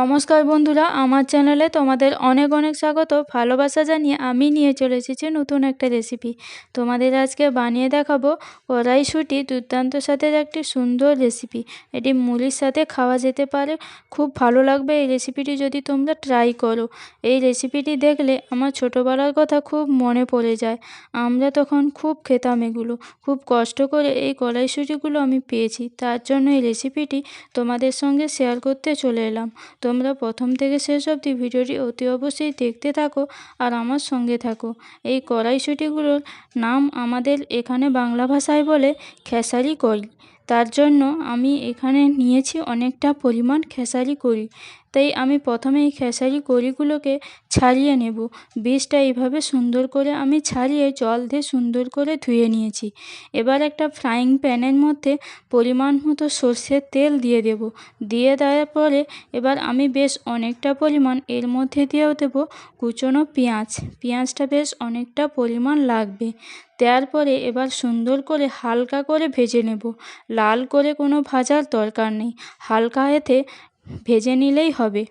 নমস্কার বন্ধুরা, আমার চ্যানেলে তোমাদের অনেক অনেক স্বাগত। ভালোবাসা জানিয়ে আমি নিয়ে চলে এসেছি নতুন একটা রেসিপি তোমাদের আজকে বানিয়ে দেখাবো কড়াইশুঁটি দুর্দান্ত সাথে একটি সুন্দর রেসিপি এটি মুড়ির সাথে খাওয়া যেতে পারে, খুব ভালো লাগবে এই রেসিপিটি যদি তোমরা ট্রাই করো। এই রেসিপিটি দেখলে আমার ছোটোবেলার কথা খুব মনে পড়ে যায়। আমরা তখন খুব খেতাম এগুলো, খুব কষ্ট করে এই কড়াইশুঁটিগুলো আমি পেয়েছি। তার জন্য এই রেসিপিটি তোমাদের সঙ্গে শেয়ার করতে চলে এলাম। তোমরা প্রথম থেকে শেষ অবধি ভিডিওটি অতি অবশ্যই দেখতে থাকো আর আমার সঙ্গে থাকো। এই কড়াইশুটিগুলোর নাম আমাদের এখানে বাংলা ভাষায় বলে খেসারি করি। তার জন্য আমি এখানে নিয়েছি অনেকটা পরিমাণ খেসারি করি। তাই আমি প্রথমে এই খেসারি কড়িগুলোকে ছাড়িয়ে নেব। বীজটা এইভাবে সুন্দর করে আমি ছাড়িয়ে জল দিয়ে সুন্দর করে ধুয়ে নিয়েছি। এবার একটা ফ্রাইং প্যানের মধ্যে পরিমাণ মতো সর্ষের তেল দিয়ে দেব। দিয়ে দেওয়ার পরে এবার আমি বেশ অনেকটা পরিমাণ এর মধ্যে দিয়েও দেবো কুচনো পেঁয়াজ। পেঁয়াজটা বেশ অনেকটা পরিমাণ লাগবে। দেওয়ার পরে এবার সুন্দর করে হালকা করে ভেজে নেব। লাল করে কোনো ভাজার দরকার নেই। হালকা এতে ভেজে নিলেই হবে।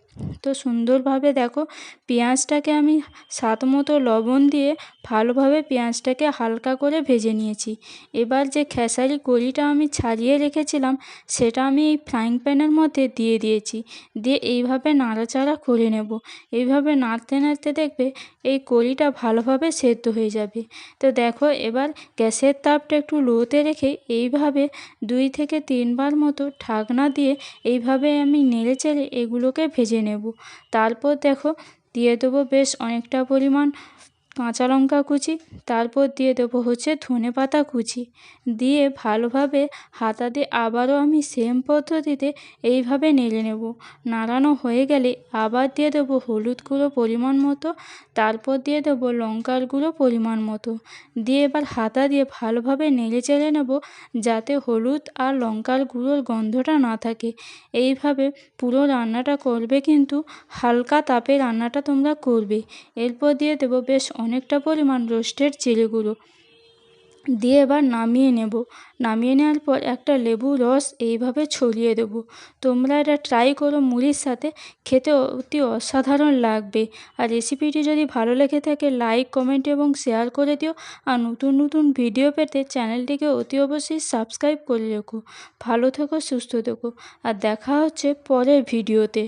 তো সুন্দরভাবে দেখো, পেঁয়াজটাকে আমি স্বাদ মতো লবণ দিয়ে ভালোভাবে পেঁয়াজটাকে হালকা করে ভেজে নিয়েছি। এবার যে খেসারি কড়িটা আমি ছাড়িয়ে রেখেছিলাম, সেটা আমি এই ফ্রাইং প্যানের মধ্যে দিয়ে দিয়েছি। দিয়ে এইভাবে নাড়াচাড়া করে নেব। এইভাবে নাড়তে নাড়তে দেখবে এই কড়িটা ভালোভাবে সেদ্ধ হয়ে যাবে। তো দেখো, এবার গ্যাসের তাপটা একটু লোতে রেখে এইভাবে দুই থেকে তিনবার মতো ঢাকনা দিয়ে এইভাবে আমি নেড়ে চেড়ে এগুলোকে ভেজে নেব। তারপর দেখো দিয়ে দেবো বেশ অনেকটা পরিমাণ কাঁচা লঙ্কা কুচি, তারপর দিয়ে দেবো হচ্ছে ধনে পাতা কুচি। দিয়ে ভালোভাবে হাতা দিয়ে আবারও আমি সেম পদ্ধতিতে এইভাবে নেড়ে নেব। নাড়ানো হয়ে গেলে আবার দিয়ে দেবো হলুদ গুঁড়ো পরিমাণ মতো, তারপর দিয়ে দেবো লঙ্কার গুঁড়ো পরিমাণ মতো। দিয়ে এবার হাতা দিয়ে ভালোভাবে নেড়ে চেড়ে নেব যাতে হলুদ আর লঙ্কার গুঁড়োর গন্ধটা না থাকে। এইভাবে পুরো রান্নাটা করবে কিন্তু হালকা তাপে রান্নাটা তোমরা করবে। এরপর দিয়ে দেবো বেশ অনেকটা পরিমাণ রোস্টেড চিড়ে গুঁড়ো দিয়ে এবার নামিয়ে নেব। নামিয়ে নেওয়ার পর একটা লেবু রস এইভাবে ছড়িয়ে দেবো। তোমরা এটা ট্রাই করো মুড়ির সাথে, খেতে অতি অসাধারণ লাগবে। আর রেসিপিটি যদি ভালো লেগে থাকে লাইক কমেন্ট এবং শেয়ার করে দিও। আর নতুন নতুন ভিডিও পেতে চ্যানেলটিকে অতি অবশ্যই সাবস্ক্রাইব করে রেখো। ভালো থেকো, সুস্থ থেকো। আর দেখা হচ্ছে পরের ভিডিওতে